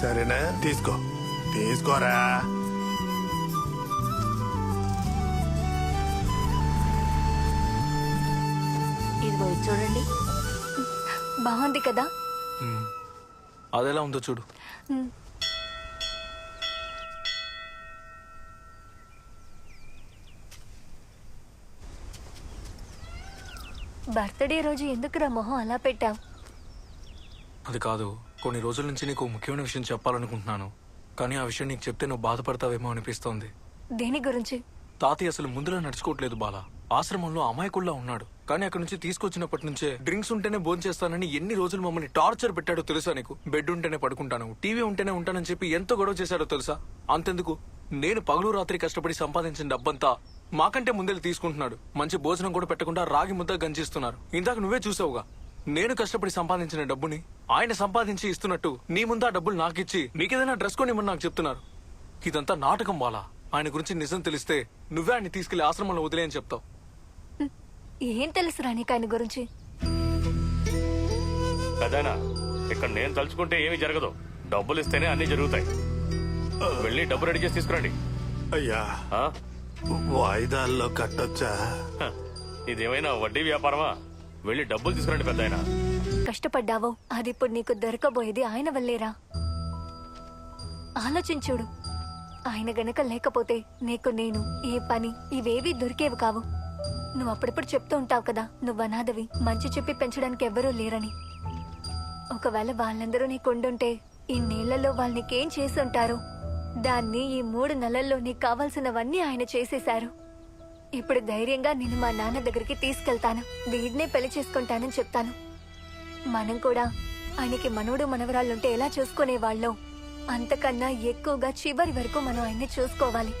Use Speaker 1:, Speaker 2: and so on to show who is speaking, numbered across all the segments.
Speaker 1: సరేనా? తీసుకో. తీసుకోరా.
Speaker 2: ఇదిగో ఇది చూడండి.
Speaker 3: బాగుంది కదా.
Speaker 4: అదెలా ఉందో చూడు.
Speaker 3: బర్త్డే రోజు ఎందుకురా మొహం అలా పెట్టావు?
Speaker 4: అది కాదు. కొన్ని రోజుల నుంచి నీకు ముఖ్యమైన విషయం చెప్పాలనుకుంటున్నాను. కానీ ఆ విషయం నీకు చెప్తే నువ్వు బాధపడతావేమో అనిపిస్తోంది.
Speaker 3: దేని గురించి?
Speaker 4: తాతయ్య అసలు ముందులా నడుచుకోవట్లేదు బాల. ఆశ్రమంలో అమాయకుల్లా ఉన్నాడు. కానీ అక్కడ నుంచి తీసుకొచ్చినప్పటి నుంచే డ్రింక్స్ ఉంటేనే భోంచేస్తానని ఎన్ని రోజులు మమ్మల్ని టార్చర్ పెట్టాడో తెలుసా నీకు? బెడ్ ఉంటేనే పడుకుంటాను టీవీ ఉంటేనే ఉంటానని చెప్పి ఎంత గొడవ చేశాడో తెలుసా? అంతెందుకు? నేను పగలు రాత్రి కష్టపడి సంపాదించిన డబ్బంతా మాకంటే ముందే తీసుకుంటున్నాడు. మంచి భోజనం కూడా పెట్టకుండా రాగి ముద్ద గంజిస్తున్నారు. ఇందాక నువ్వే చూసావుగా. నేను కష్టపడి సంపాదించిన డబ్బుని ఆయన సంపాదించి ఇస్తున్నట్టు నీ ముందా డబ్బులు నాకిచ్చి నీకేదైనా డ్రెస్ కొనిమ్మని నాకు చెప్తున్నారు. ఇదంతా నాటకం బాలా. ఆయన గురించి నిజం తెలిస్తే నువ్వే ఆయన్ని తీసుకెళ్ళి ఆశ్రమంలో వదిలేయని చెప్తావు.
Speaker 3: ఏం తెలుసురా నీకు ఆయన గురించి?
Speaker 5: కదేనా ఇక్కడ నేను తలుచుకుంటే ఏమీ జరగదు. డబ్బులు ఇస్తేనే అన్ని జరుగుతాయి. వెళ్ళి డబ్బు రెడీ చేసి తీసుకురండి.
Speaker 1: అయ్యా
Speaker 5: ఆ?
Speaker 1: వాయిదాల్లో కట్టొచ్చా?
Speaker 5: ఇదేమైనా వడ్డీ వ్యాపారమా? వెళ్ళి డబ్బులు తీసుకురండి పెద్ద
Speaker 3: కష్టపడ్డావో అది ఇప్పుడు నీకు దొరకబోయేది ఆయన వల్లేరా? ఆలోచించుడు ఆయన గనక లేకపోతే నీకు నేను ఏ పని ఇవేవి దొరికేవి కావు. నువ్వు అప్పుడప్పుడు చెప్తూ ఉంటావు కదా నువ్వు అనాథవి మంచి చెప్పి పెంచడానికి ఎవ్వరూ లేరని. ఒకవేళ వాళ్ళందరూ నీకు ఉండుంటే ఈ నీళ్ళలో వాళ్ళనికేం చేసి ఉంటారు? దాన్ని ఈ మూడు నెలల్లో నీకు కావాల్సినవన్నీ ఆయన చేసేశారు. ఇప్పుడు ధైర్యంగా నేను మా నాన్న దగ్గరికి తీసుకెళ్తాను. వీడినే పెళ్ళి చేసుకుంటానని చెప్తాను. మనం కూడా ఆయనకి మనవడు మనవరాళ్ళుంటే ఎలా చూసుకునేవాళ్ళం? అంతకన్నా ఎక్కువగా చివరి వరకు మనం ఆయన్ని చూసుకోవాలి.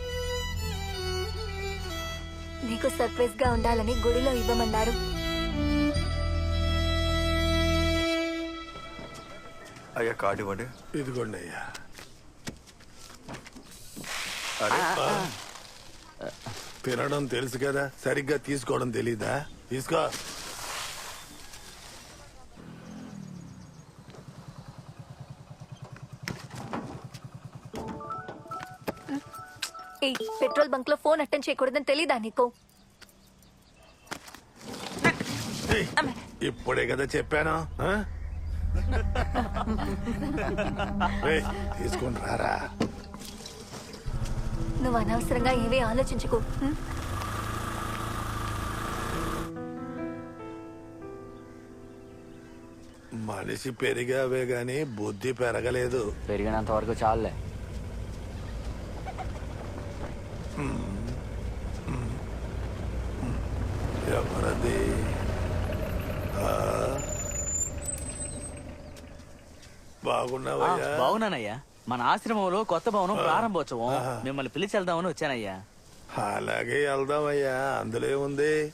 Speaker 3: నీకు సర్ప్రైజ్గా ఉండాలని గుడిలో ఇవ్వమన్నారు.
Speaker 6: అయ్యా కార్డు ఇవ్వండి.
Speaker 1: ఇదిగోండి అయ్యా. తినడం తెలుసు కదా. సరిగ్గా తీసుకోవడం తెలీదా? తీసుకో.
Speaker 3: పెట్రోల్ బంక్లో ఫోన్ అటెండ్ చేయకూడదని తెలీదా నీకు?
Speaker 1: ఏయ్, ఇప్పుడే కదా చెప్పాను తీసుకొని రారా.
Speaker 3: నువ్వు అనవసరంగా ఏమీ ఆలోచించుకో?
Speaker 1: మనిషి పెరిగావే గాని బుద్ధి పెరగలేదు.
Speaker 7: పెరిగినంత వరకు చాలులే.
Speaker 1: ఎవరది? బాగున్నావయ్యా?
Speaker 7: బాగున్నానయ్యా. మన ఆశ్రమంలో కొత్త భవనం ప్రారంభోత్సవం. మిమ్మల్ని పిలిచి వెళ్దామని వచ్చానయ్యా.
Speaker 1: అలాగే వెళ్దామయ్యా అందులో ఏముంది?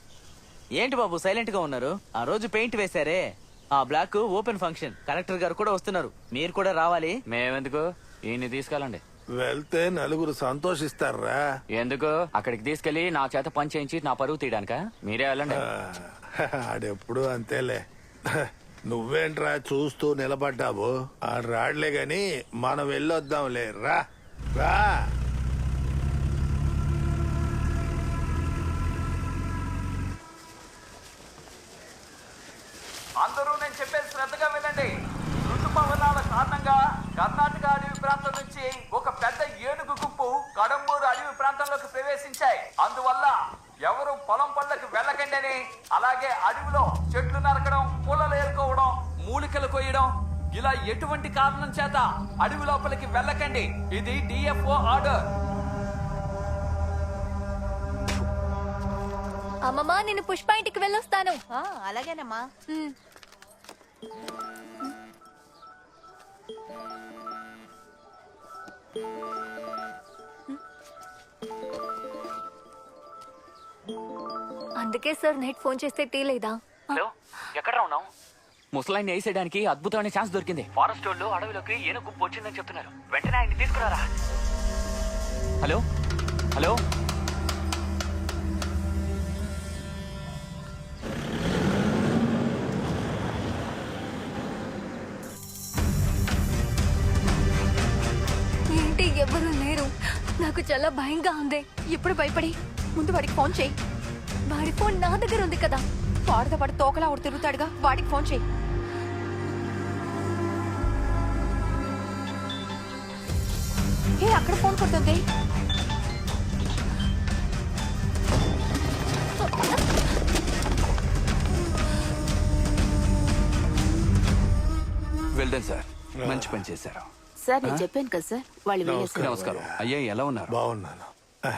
Speaker 7: ఏంటి బాబు సైలెంట్గా ఉన్నారు? ఆ రోజు పెయింట్ వేశారే. ఆ బ్లాక్ ఓపెన్ ఫంక్షన్. కలెక్టర్ గారు కూడా వస్తున్నారు. మీరు కూడా రావాలి.
Speaker 8: మేమెందుకు? ఈయన్ని తీసుకెళ్ళండి.
Speaker 1: వెళ్తే నలుగురు సంతోషిస్తారా?
Speaker 8: ఎందుకు? అక్కడికి తీసుకెళ్ళి నా చేత పని చేయించి నా పరువు తీయడానిక? మీరే వెళ్ళండి.
Speaker 1: ఆడెప్పుడు అంతేలే. నువ్వేంట్రా చూస్తూ నిలబడ్డావు? ఆ రాడ్లే గాని మనం వెళ్ళొద్దాంలే. రా. రా.
Speaker 9: అందరూ నేను చెప్పేది శ్రద్ధగా వినండి. ఋతుపవనాల కారణంగా కర్ణాటక అడవి ప్రాంతం నుంచి ఒక పెద్ద ఏనుగు గుంపు కడంబూరు అడవి ప్రాంతంలోకి ప్రవేశించాయి. అందువల్ల ఎవరు పొలం పళ్ళకి వెళ్ళకండి అని అలాగే అడవిలో చెట్లు నరక ఇలా ఎటువంటి కారణం చేత అడవి లోపలికి వెళ్ళకండి? ఇది డిఎఫ్ఓ ఆర్డర్
Speaker 3: అమ్మమ్మా నేను పుష్ప ఇంటికి వెళ్ళొస్తాను.
Speaker 2: అలాగేనమ్మా.
Speaker 3: అందుకే సార్ నైట్ ఫోన్ చేస్తే తీలేదా
Speaker 8: హలో ఎక్కడ ఉన్నావు? ముసలాయిని వేసేయడానికి అద్భుతమైన ఛాన్స్ దొరికింది. ఫారెస్ట్ వాళ్ళు అడవిలోకి ఏనుగు గుంపు వచ్చిందని చెప్తున్నారు. వెంటనే ఆయన్ని తీసుకురారా? హలో? హలో?
Speaker 3: ఎవ్వరూ లేరు. నాకు చాలా భయంగా ఉంది.
Speaker 2: ఇప్పుడు భయపడి. ముందు వాడికి ఫోన్ చేయి.
Speaker 3: వాడి ఫోన్ నా దగ్గర ఉంది కదా.
Speaker 2: వాడితో పాటు తోకలా ఒకటి తిరుగుతాడుగా. వాడికి ఫోన్ చేయి. ఏ అక్కడ ఫోన్ కొడుతుంది.
Speaker 10: Well done sir. మంచి పని చేశారు.
Speaker 2: సార్ నేను చెప్పాను కదా సార్ వాళ్ళు వెళ్ళేసారు
Speaker 10: నమస్కారం. అయ్యా ఎలా ఉన్నారు?
Speaker 1: బాగున్నాను. ఆ,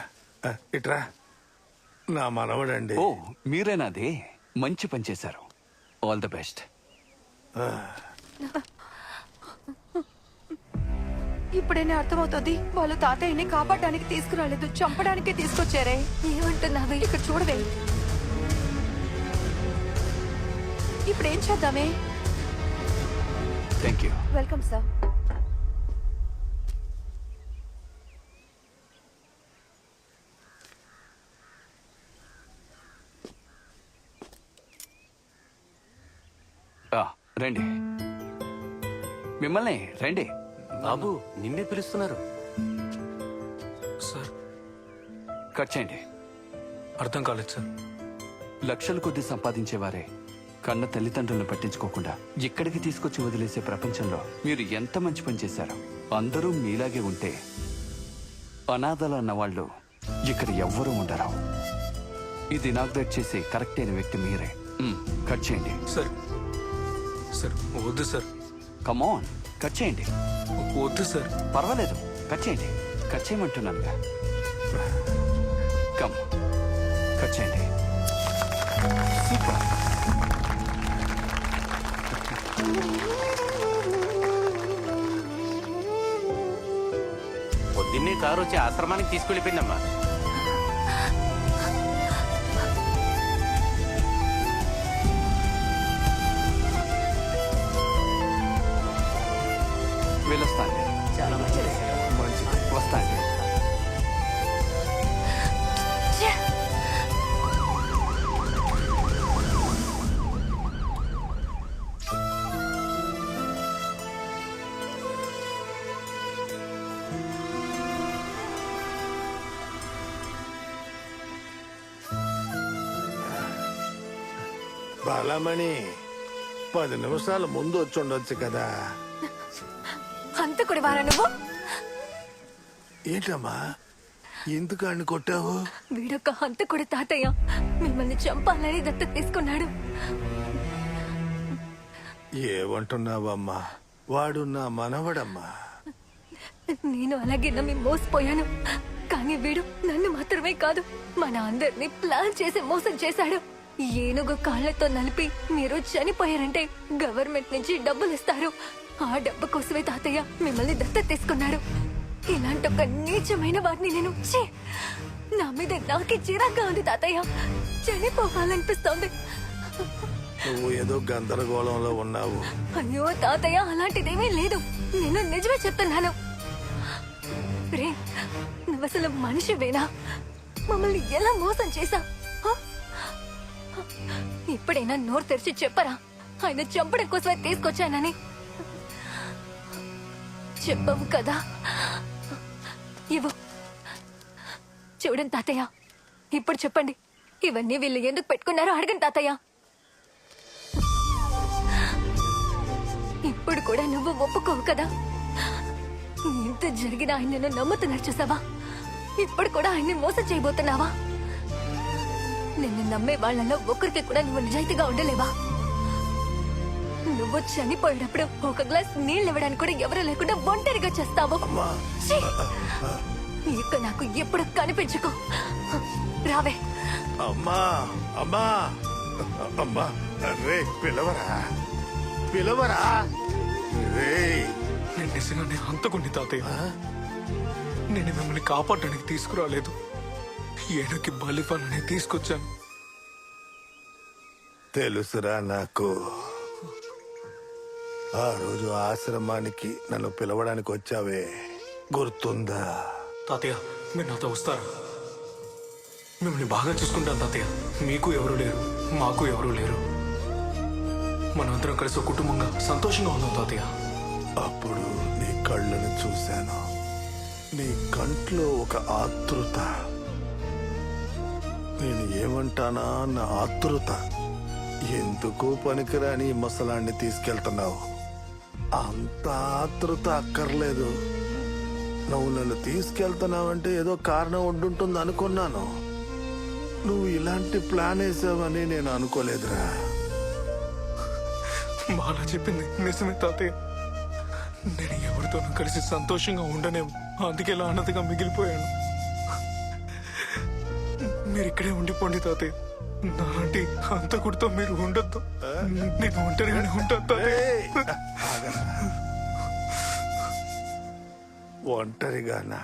Speaker 1: ఆ, ఇట్రా. నా మనవడండి.
Speaker 10: ఓ మీరేనాది? మంచి పని చేశారు. ఆల్ ది బెస్ట్
Speaker 2: ఇప్పుడైనా అర్థమవుతుంది వాళ్ళు తాతయ్యని కాపాడడానికి తీసుకురాలేదు చంపడానికే తీసుకొచ్చారే.
Speaker 3: ఏమంటున్నావే?
Speaker 2: ఇక్కడ చూడవే. ఇప్పుడు ఏం చేద్దామే
Speaker 10: థ్యాంక్ యూ
Speaker 2: వెల్కమ్ సార్
Speaker 10: రండి. మిమ్మల్ని రండి.
Speaker 5: బాబు నిన్నే పిలుస్తున్నారు.
Speaker 4: సార్
Speaker 10: కట్ చేయండి.
Speaker 4: అర్థం కాలేదు సార్.
Speaker 10: లక్షల కొద్ది సంపాదించేవారే కన్న తల్లిదండ్రులను పట్టించుకోకుండా ఇక్కడికి తీసుకొచ్చి వదిలేసే ప్రపంచంలో మీరు ఎంత మంచి పని చేశారు అందరూ మీలాగే ఉంటే అనాథలు అన్న వాళ్ళు ఇక్కడ ఎవ్వరూ ఉండరు. ఇది ఇనాగ్రేట్ చేసి కరెక్ట్ అయిన వ్యక్తి మీరే. మ్, కట్ చేయండి.
Speaker 4: సార్ సార్ వద్దు సార్.
Speaker 10: కమాన్ కట్ చేయండి.
Speaker 4: వద్దు సార్.
Speaker 10: పర్వాలేదు. కట్ చేయండి. కట్ చేయమంటున్నానుగా. కమ్ కట్ చేయండి. సూపర్
Speaker 5: పొద్దున్నే కారు వచ్చి ఆశ్రమానికి తీసుకెళ్ళిపోయిందమ్మా.
Speaker 1: బాలమణి పది నిమిషాల ముందు వచ్చి ఉండొచ్చు కదా.
Speaker 3: హంతకుడి వారా నువ్వు?
Speaker 1: ఏంటమ్మా? ఎందుకు అన్ని కొట్టావు?
Speaker 3: వీడొక హంతకుడి తాతయ్య. మిమ్మల్ని చంపాలని దత్త తీసుకున్నాడు.
Speaker 1: ఏమంటున్నావమ్మా? వాడు నా మనవడమ్మా.
Speaker 3: నేను అలాగే నమ్మి మోసపోయాను. కానీ వీడు నన్ను మాత్రమే కాదు మన అందరినీ ప్లాన్ చేసి మోసం చేశాడు. ఏనుగు కాళ్ళతో నలిపి మీరు చనిపోయారంటే గవర్నమెంట్ నుంచి డబ్బులు ఇస్తారు. ఆ డబ్బు కోసమే తాతయ్య మిమ్మల్ని దత్త తీసుకున్నాడు. ఇలాంటి ఒక నీచమైన వాడిని నేను! నా మీద నాకే చిరాగ్గా ఉంది తాతయ్య. చనిపోవాలనిపిస్తోంది.
Speaker 1: నువ్వు ఏదో గందరగోళంలో ఉన్నావు.
Speaker 3: అయ్యో తాతయ్య అలాంటిదేమీ లేదు. నేను నిజమే చెప్తున్నాను. రే నువ్వు అసలు మనిషివేనా మమ్మల్ని ఎలా మోసం చేశా ఇప్పుడైనా నోరు తెరిచి చెప్పరా? ఆయన చంపడం కోసమే తీసుకొచ్చానని. చెప్పవు కదా. ఇవ్వు. చూడండి తాతయ్య. ఇప్పుడు చెప్పండి. ఇవన్నీ వీళ్ళు ఎందుకు పెట్టుకున్నారో అడగండి తాతయ్య. ఇప్పుడు కూడా నువ్వు ఒప్పుకోవు కదా. ఇంత జరిగిన ఆయన నమ్ముతున్నారు చూసావా? ఇప్పుడు కూడా ఆయన్ని మోసం చేయబోతున్నావా? నిన్ను నమ్మే వాళ్ళలో ఒకరికి కూడా నువ్వు నిజాయితీగా ఉండలేవా? నువ్వు చనిపోయేటప్పుడు ఒక గ్లాస్ నీళ్ళు ఇవ్వడానికి కూడా ఎవరు లేకుండా ఒంటరిగా చేస్తావు! ఇక నాకు ఎప్పుడు కనిపించుకో. రావే.
Speaker 1: అమ్మా అమ్మా. అమ్మా రే పిలవరా? పిలవరా? రే.
Speaker 4: నేను నిజంగానే హంతకుని తాతయ్య. నేను మిమ్మల్ని కాపాడడానికి తీసుకురాలేదు. ఏనుకి బలిఫాలని తీసుకొచ్చాను.
Speaker 1: తెలుసురా నాకు. ఆ రోజు ఆశ్రమానికి నన్ను పిలవడానికి వచ్చావే. గుర్తుందా?
Speaker 4: తాతయ్య మీరు నాతో వస్తారా? మిమ్మల్ని బాగా చూసుకుంటాను తాతయ్య. మీకు ఎవరు లేరు మాకు ఎవరు లేరు. మనమందరం కలిసి ఒక కుటుంబంగా సంతోషంగా ఉన్నాం తాతయ్య.
Speaker 1: అప్పుడు నీ కళ్ళను చూశాను. నీ కంట్లో ఒక ఆతృత నేను ఏమంటానా అన్న ఆతృత. ఎందుకు పనికిరాని ఈ ముసలాన్ని తీసుకెళ్తున్నావు? అంత ఆతృత అక్కర్లేదు. నువ్వు నన్ను తీసుకెళ్తున్నావంటే ఏదో కారణం ఉండుంటుంది అనుకున్నాను. నువ్వు ఇలాంటి ప్లాన్ వేసావని నేను అనుకోలేదురా.
Speaker 4: బాలా చెప్పింది నిజమే తాతయ్య. నేను ఎవరితోనూ కలిసి సంతోషంగా ఉండనేమో అందుకే ఇలా అన్నదిగా మిగిలిపోయాను. మీరు ఇక్కడే ఉండిపోండి తాతయ్య. అంత కుడితో మీరు ఉండొద్దు. నేను ఒంటరిగానే ఉంటాను తాతయ్య.
Speaker 1: ఒంటరిగానా?